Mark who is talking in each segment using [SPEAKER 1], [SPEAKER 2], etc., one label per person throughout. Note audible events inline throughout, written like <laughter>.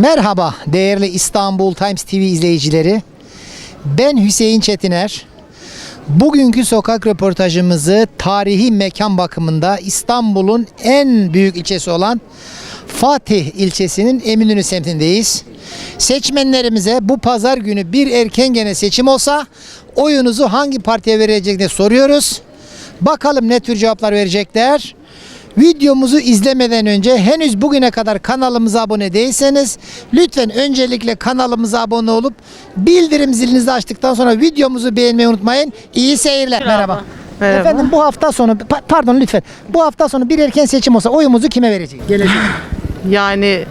[SPEAKER 1] Merhaba değerli İstanbul Times TV izleyicileri. Ben Hüseyin Çetiner. Bugünkü sokak röportajımızı tarihi mekan bakımında İstanbul'un en büyük ilçesi olan Fatih ilçesinin Eminönü semtindeyiz. Seçmenlerimize bu pazar günü bir erken gene seçim olsa oyunuzu hangi partiye vereceklerini soruyoruz. Bakalım ne tür cevaplar verecekler. Videomuzu izlemeden önce henüz bugüne kadar kanalımıza abone değilseniz lütfen öncelikle kanalımıza abone olup bildirim zilinizi açtıktan sonra videomuzu beğenmeyi unutmayın. İyi seyirler. Merhaba.
[SPEAKER 2] Merhaba.
[SPEAKER 1] Efendim bu hafta sonu pa- pardon lütfen bu hafta sonu bir erken seçim olsa oyumuzu kime vereceğiz? Gelecek. <gasps>
[SPEAKER 2] Yani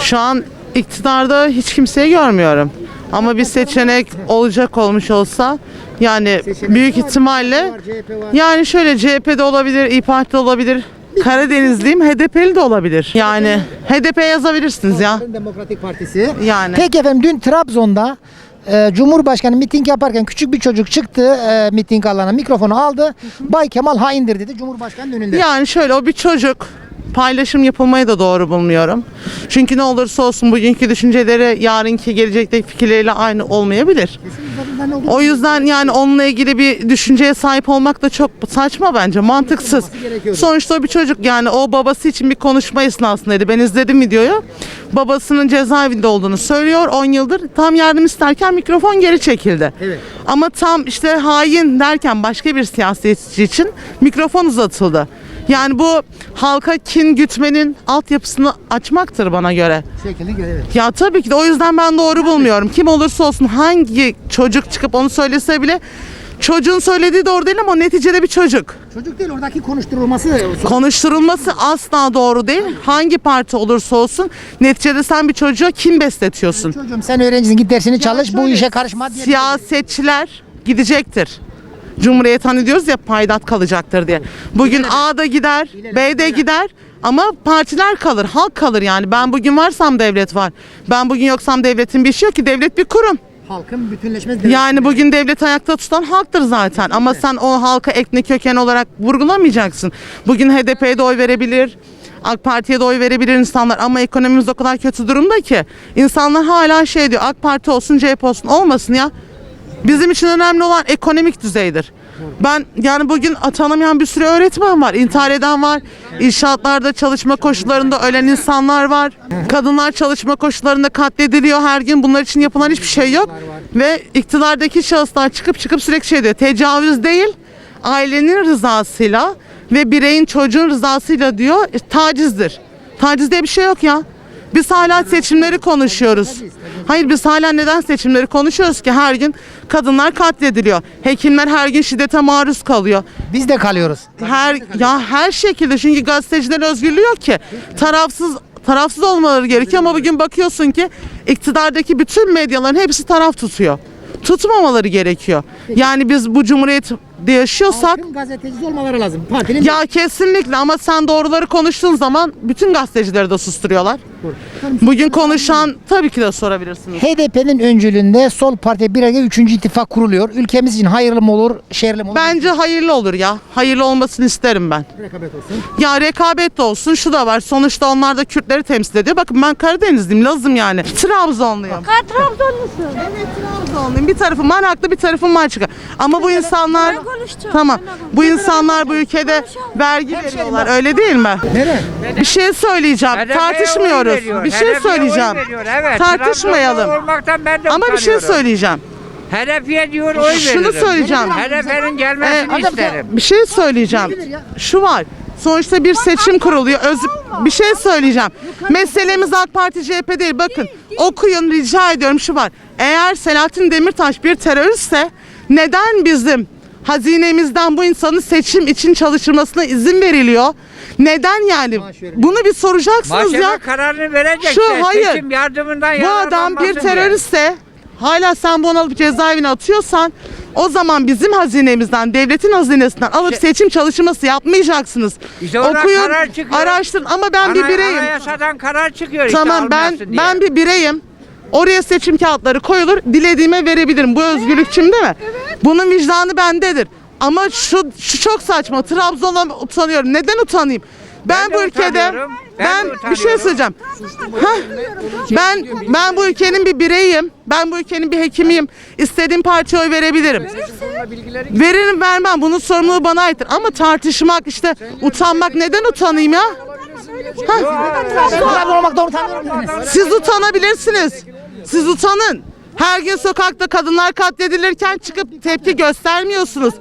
[SPEAKER 2] şu an iktidarda hiç kimseyi görmüyorum. Ama bir seçenek olacak olmuş olsa yani büyük ihtimalle yani şöyle CHP'de olabilir, İYİ Parti'de olabilir. Karadenizliyim, HDP'li de olabilir. Yani HDP yazabilirsiniz ya.
[SPEAKER 1] Demokratik Partisi.
[SPEAKER 2] Yani.
[SPEAKER 1] Peki efendim dün Trabzon'da e, Cumhurbaşkanı miting yaparken küçük bir çocuk çıktı e, miting alanına mikrofonu aldı. Bay Kemal haindir dedi Cumhurbaşkanı'nın önünde.
[SPEAKER 2] Yani şöyle o bir çocuk paylaşım yapılmayı da doğru bulmuyorum. Çünkü ne olursa olsun bugünkü düşünceleri yarınki gelecekteki fikirleriyle aynı olmayabilir. O yüzden yani onunla ilgili bir düşünceye sahip olmak da çok saçma bence, mantıksız. Sonuçta o bir çocuk yani o babası için bir konuşma esnasındaydı. Ben izledim videoyu. Babasının cezaevinde olduğunu söylüyor 10 yıldır. Tam yardım isterken mikrofon geri çekildi.
[SPEAKER 1] Evet.
[SPEAKER 2] Ama tam işte hain derken başka bir siyasetçi için mikrofon uzatıldı. Yani bu halka kin gütmenin altyapısını açmaktır bana göre.
[SPEAKER 1] Şekilli göre evet.
[SPEAKER 2] Ya tabii ki de o yüzden ben doğru bulmuyorum. Kim olursa olsun hangi çocuk çıkıp onu söylese bile çocuğun söylediği doğru değil ama neticede bir çocuk.
[SPEAKER 1] Çocuk değil oradaki konuşturulması.
[SPEAKER 2] Konuşturulması asla doğru değil. Hangi parti olursa olsun neticede sen bir çocuğa kim besletiyorsun?
[SPEAKER 1] Çocuğum sen öğrencisin git dersini çalış bu
[SPEAKER 2] şöyle,
[SPEAKER 1] işe karışma diye.
[SPEAKER 2] Siyasetçiler gidecektir. Cumhuriyet hani diyoruz ya paydat kalacaktır diye. Bugün A'da gider, B'de gider ama partiler kalır, halk kalır yani. Ben bugün varsam devlet var. Ben bugün yoksam devletin bir şey yok ki. Devlet bir kurum.
[SPEAKER 1] Halkın bütünleşmesi
[SPEAKER 2] Yani bugün devlet ayakta tutan halktır zaten. Ama sen o halka etnik köken olarak vurgulamayacaksın. Bugün HDP'ye de oy verebilir. AK Parti'ye de oy verebilir insanlar ama ekonomimiz o kadar kötü durumda ki insanlar hala şey diyor AK Parti olsun CHP olsun olmasın ya. Bizim için önemli olan ekonomik düzeydir. Ben yani bugün atanamayan bir sürü öğretmen var, intihar eden var, inşaatlarda çalışma koşullarında ölen insanlar var, kadınlar çalışma koşullarında katlediliyor her gün. Bunlar için yapılan hiçbir şey yok ve iktidardaki şahıslar çıkıp çıkıp sürekli şey diyor. Tecavüz değil, ailenin rızasıyla ve bireyin çocuğun rızasıyla diyor e, tacizdir. Taciz diye bir şey yok ya. Biz hala seçimleri konuşuyoruz. Hayır biz hala neden seçimleri konuşuyoruz ki her gün kadınlar katlediliyor. Hekimler her gün şiddete maruz kalıyor.
[SPEAKER 1] Biz de kalıyoruz.
[SPEAKER 2] Her ya her şekilde çünkü gazetecilerin özgürlüğü yok ki. Tarafsız tarafsız olmaları gerekiyor ama bugün bakıyorsun ki iktidardaki bütün medyaların hepsi taraf tutuyor. Tutmamaları gerekiyor. Yani biz bu cumhuriyette yaşıyorsak
[SPEAKER 1] Halkın gazetecisi olmaları lazım. Partinin
[SPEAKER 2] ya kesinlikle ama sen doğruları konuştuğun zaman bütün gazetecileri de susturuyorlar. Bugün konuşan tabii ki de sorabilirsiniz.
[SPEAKER 1] HDP'nin öncülüğünde Sol Parti bir araya 3. ittifak kuruluyor. Ülkemiz için hayırlı mı olur, şerli mi olur?
[SPEAKER 2] Bence hayırlı olur ya. Hayırlı olmasını isterim ben.
[SPEAKER 1] rekabet olsun.
[SPEAKER 2] Ya rekabet de olsun şu da var. Sonuçta onlar da Kürtleri temsil ediyor. Bakın ben Karadenizliyim, Lazım yani. Trabzonluyum.
[SPEAKER 3] Ha Trabzonlusun.
[SPEAKER 2] Evet Trabzonluyum. Bir tarafım Manaklı, bir tarafım Maçka. Ama bu insanlar
[SPEAKER 3] Ben konuşacağım.
[SPEAKER 2] Tamam. Bu insanlar bu ülkede vergi veriyorlar. Öyle değil mi?
[SPEAKER 1] Nere?
[SPEAKER 2] Bir şey söyleyeceğim.
[SPEAKER 4] HDP'ye oy
[SPEAKER 2] Tartışmıyoruz.
[SPEAKER 4] veriyor.
[SPEAKER 2] Bir şey
[SPEAKER 4] HDP'ye oy
[SPEAKER 2] söyleyeceğim.
[SPEAKER 4] veriyor, evet.
[SPEAKER 2] Tartışmayalım.
[SPEAKER 4] Trabzonlu olmaktan ben de
[SPEAKER 2] Ama bir şey
[SPEAKER 4] utanıyorum.
[SPEAKER 2] söyleyeceğim.
[SPEAKER 4] HDP'ye diyor oy
[SPEAKER 2] Şunu
[SPEAKER 4] veririm.
[SPEAKER 2] söyleyeceğim.
[SPEAKER 4] HDP'nin gelmesini
[SPEAKER 2] Ee,
[SPEAKER 4] isterim.
[SPEAKER 2] Bir şey söyleyeceğim. Şu var. Sonuçta bir seçim kuruluyor. Öz bir şey söyleyeceğim. Meselemiz AK Parti CHP değil. Bakın okuyun rica ediyorum şu var. Eğer Selahattin Demirtaş bir teröristse neden bizim hazinemizden bu insanın seçim için çalışılmasına izin veriliyor? Neden yani? Bunu bir soracaksınız
[SPEAKER 4] Mahkeme
[SPEAKER 2] ya.
[SPEAKER 4] kararını verecek.
[SPEAKER 2] Şu,
[SPEAKER 4] işte,
[SPEAKER 2] hayır.
[SPEAKER 4] Seçim yardımından
[SPEAKER 2] Bu adam bir teröristse hala sen bunu alıp cezaevine atıyorsan o zaman bizim hazinemizden, devletin hazinesinden alıp
[SPEAKER 4] İşte-
[SPEAKER 2] seçim çalışması yapmayacaksınız.
[SPEAKER 4] İşte oradan
[SPEAKER 2] Okuyun,
[SPEAKER 4] karar çıkıyor.
[SPEAKER 2] araştırın ama ben bir bireyim.
[SPEAKER 4] Anayasadan karar çıkıyor işte
[SPEAKER 2] Tamam ben
[SPEAKER 4] almasın diye.
[SPEAKER 2] ben bir bireyim. Oraya seçim kağıtları koyulur, dilediğime verebilirim. Bu özgürlükçüm değil mi? Bunun vicdanı bendedir. Ama şu, şu çok saçma. Trabzon'dan utanıyorum. Neden utanayım? Ben,
[SPEAKER 4] Ben
[SPEAKER 2] bu ülkede. Ben
[SPEAKER 4] de
[SPEAKER 2] bir şey söyleyeceğim. Ben ben bu ülkenin bir bireyiyim. Ben bu ülkenin bir hekimiyim. İstediğim partiye oy verebilirim. Veririm vermem. Bunun sorumluluğu bana aittir. Ama tartışmak işte utanmak neden utanayım ya?
[SPEAKER 1] Utanıyorum.
[SPEAKER 2] Siz utanabilirsiniz. Siz utanın. Her gün sokakta kadınlar katledilirken çıkıp tepki göstermiyorsunuz.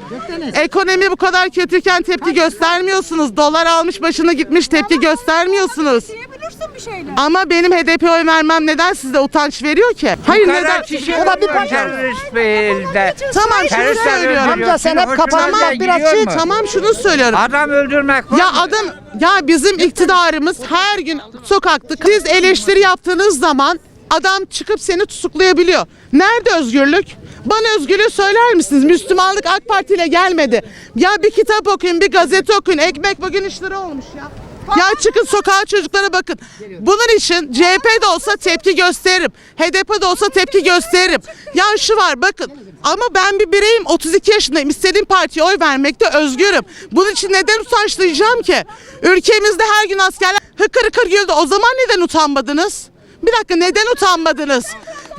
[SPEAKER 2] Ekonomi bu kadar kötüyken tepki göstermiyorsunuz. Dolar almış başını gitmiş tepki göstermiyorsunuz.
[SPEAKER 3] Diyebilirsin bir şeyler.
[SPEAKER 2] Ama benim HDP oy vermem neden size utanç veriyor ki? Hayır
[SPEAKER 4] Bu
[SPEAKER 2] neden?
[SPEAKER 4] kadar kişi
[SPEAKER 1] O da bir parça.
[SPEAKER 4] terörist beyinde.
[SPEAKER 2] Tamam şunu
[SPEAKER 4] Teröristler
[SPEAKER 2] söylüyorum.
[SPEAKER 4] öldürüyor.
[SPEAKER 1] Amca sen hep
[SPEAKER 4] hoşuna gidiyor
[SPEAKER 1] bak, biraz
[SPEAKER 4] mu?
[SPEAKER 1] çık.
[SPEAKER 2] Tamam şunu söylüyorum.
[SPEAKER 4] Adam öldürmek var
[SPEAKER 2] Ya
[SPEAKER 4] mı?
[SPEAKER 2] adam ya bizim iktidarımız her gün sokakta siz eleştiri yaptığınız zaman adam çıkıp seni tutuklayabiliyor. Nerede özgürlük? Bana özgürlüğü söyler misiniz? Müslümanlık AK Parti ile gelmedi. Ya bir kitap okuyun, bir gazete okuyun. Ekmek bugün 3 lira olmuş ya. Ya çıkın sokağa çocuklara bakın. Bunun için CHP de olsa tepki gösteririm. HDP de olsa tepki gösteririm. Ya şu var bakın. Ama ben bir bireyim 32 yaşındayım. İstediğim partiye oy vermekte özgürüm. Bunun için neden utançlayacağım ki? Ülkemizde her gün askerler hıkır hıkır güldü. O zaman neden utanmadınız? Bir dakika neden utanmadınız?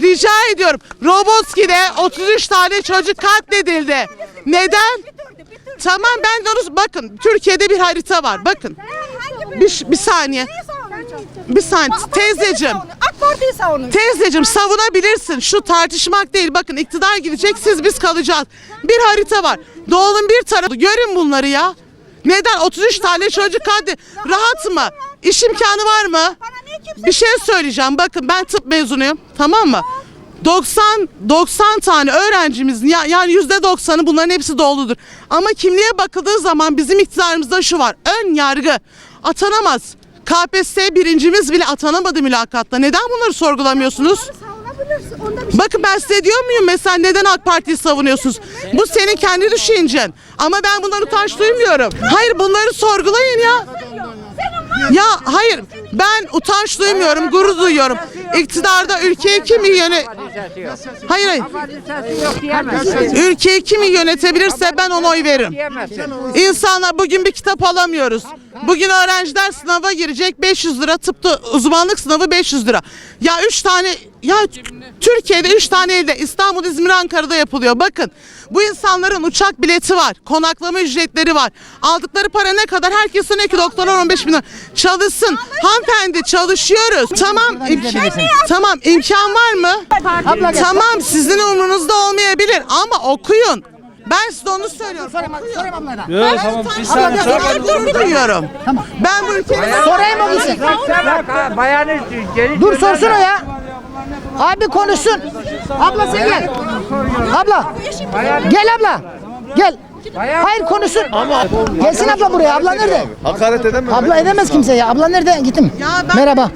[SPEAKER 2] Rica ediyorum. Roboski'de 33 tane çocuk katledildi. Neden? Tamam ben de onu bakın Türkiye'de bir harita var. Bakın. Bir, bir saniye. Bir saniye. Teyzeciğim.
[SPEAKER 3] AK Parti'yi savunuyor.
[SPEAKER 2] Teyzeciğim savunabilirsin. Şu tartışmak değil. Bakın iktidar gidecek siz biz kalacağız. Bir harita var. Doğunun bir tarafı. Görün bunları ya. Neden? 33 tane çocuk hadi. Rahat mı? İş imkanı var mı? Bir şey söyleyeceğim. Bakın ben tıp mezunuyum. Tamam mı? 90 90 tane öğrencimizin ya, yani yüzde 90'ı bunların hepsi doludur. Ama kimliğe bakıldığı zaman bizim iktidarımızda şu var. Ön yargı atanamaz. KPSS birincimiz bile atanamadı mülakatta. Neden bunları sorgulamıyorsunuz?
[SPEAKER 3] Şey
[SPEAKER 2] Bakın ben size diyor muyum mesela neden AK Parti'yi savunuyorsunuz? Bu senin kendi düşüncen. Ama ben bundan utanç duymuyorum. Hayır bunları sorgulayın ya. Ya hayır ben utanç duymuyorum, gurur duyuyorum. İktidarda ülkeyi kim iyi yöne... Hayır hayır.
[SPEAKER 4] Hadisesi yok diyemezsin.
[SPEAKER 2] Ülkeyi kim iyi yönetebilirse ben ona oy veririm.
[SPEAKER 4] Diyemezsin.
[SPEAKER 2] İnsanlar bugün bir kitap alamıyoruz. Bugün öğrenciler sınava girecek 500 lira tıpta uzmanlık sınavı 500 lira. Ya 3 tane ya Türkiye'de 3 tane elde İstanbul, İzmir, Ankara'da yapılıyor. Bakın bu insanların uçak bileti var, konaklama ücretleri var. Aldıkları para ne kadar? Herkes sanıyor ki doktorlar 15 bin lira. Çalışsın. Hanımefendi çalışıyoruz. Tamam, imkan, tamam imkan var mı? Tamam sizin umrunuzda olmayabilir ama okuyun. Ben size onu söylüyorum. Okuyun.
[SPEAKER 5] Yok tamam bir saniye.
[SPEAKER 2] Ben gurur duyuyorum. Ben bu ülkenin
[SPEAKER 1] Sorayım
[SPEAKER 4] ha, bayanı geri
[SPEAKER 1] Dur sorsun o ya. Abi konuşsun. Abla sen gel. Abla. Gel abla. Gel. Hayır konuşsun. Gelsin abla buraya. Abla nerede?
[SPEAKER 5] Hakaret edemem.
[SPEAKER 1] Abla edemez kimse ya. Abla nerede? Gittim. Merhaba.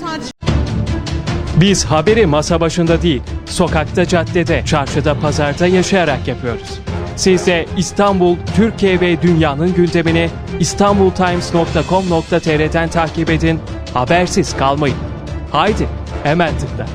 [SPEAKER 6] Biz haberi masa başında değil, sokakta, caddede, çarşıda, pazarda yaşayarak yapıyoruz. Siz de İstanbul, Türkiye ve dünyanın gündemini istanbultimes.com.tr'den takip edin, habersiz kalmayın. Haydi, hemen tıkla.